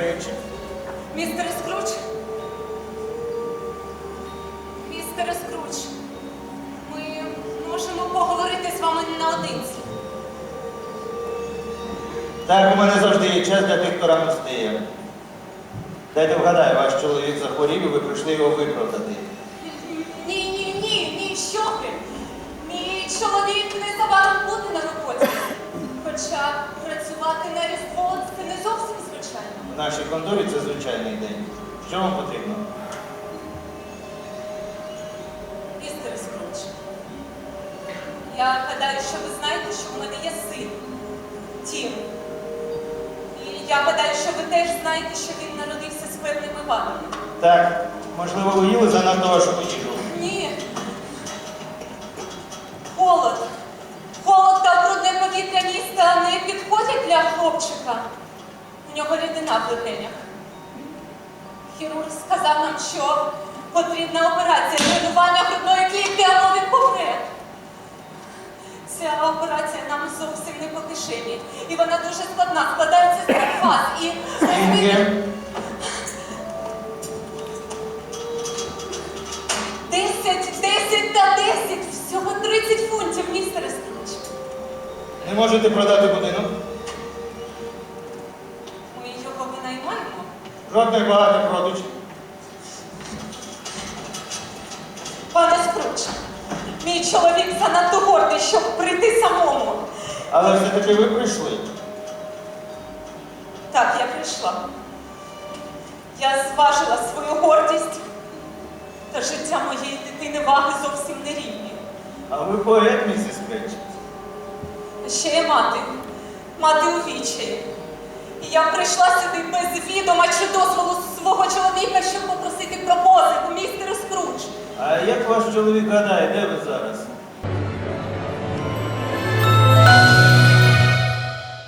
речі. Містер Скруч. Містер Скруч. Ми можемо поговорити з вами наодинці. Так у мене завжди є час для тих, хто рано стає. Дайте вгадаю, ваш чоловік захворів і ви прийшли його виправдати. В нашій конторі це звичайний день. Що вам потрібно? Містере Скруч, я гадаю, що ви знаєте, що в мене є син. Тім. І я гадаю, що ви теж знаєте, що він народився з певними вадами. Так, можливо, ви їли занадто вашу їжу. Ні. Холод. Холод та брудне повітря міста не підходять для хлопчика. У нього рідина в легенях. Хірург сказав нам, що потрібна операція тренування грудної клітки, або він помре. Ця операція нам зовсім не по кишені. І вона дуже складна, складається з трьох фаз. І Десять, десять та десять, всього 30 фунтів, містере Скруч. не можете продати будинок? Жодних багатих продажів. Пане Скруч, мій чоловік занадто гордий, щоб прийти самому. Але все-таки ви прийшли. Так, я прийшла. Я зважила свою гордість, та життя моєї дитини ваги зовсім не рівні. А ви поет, місіс Кречет. Ще є мати, мати у вічі. Я прийшла сюди без відома чи дозволу свого чоловіка, щоб попросити про містер Скруч. А як ваш чоловік гадає, де ви зараз?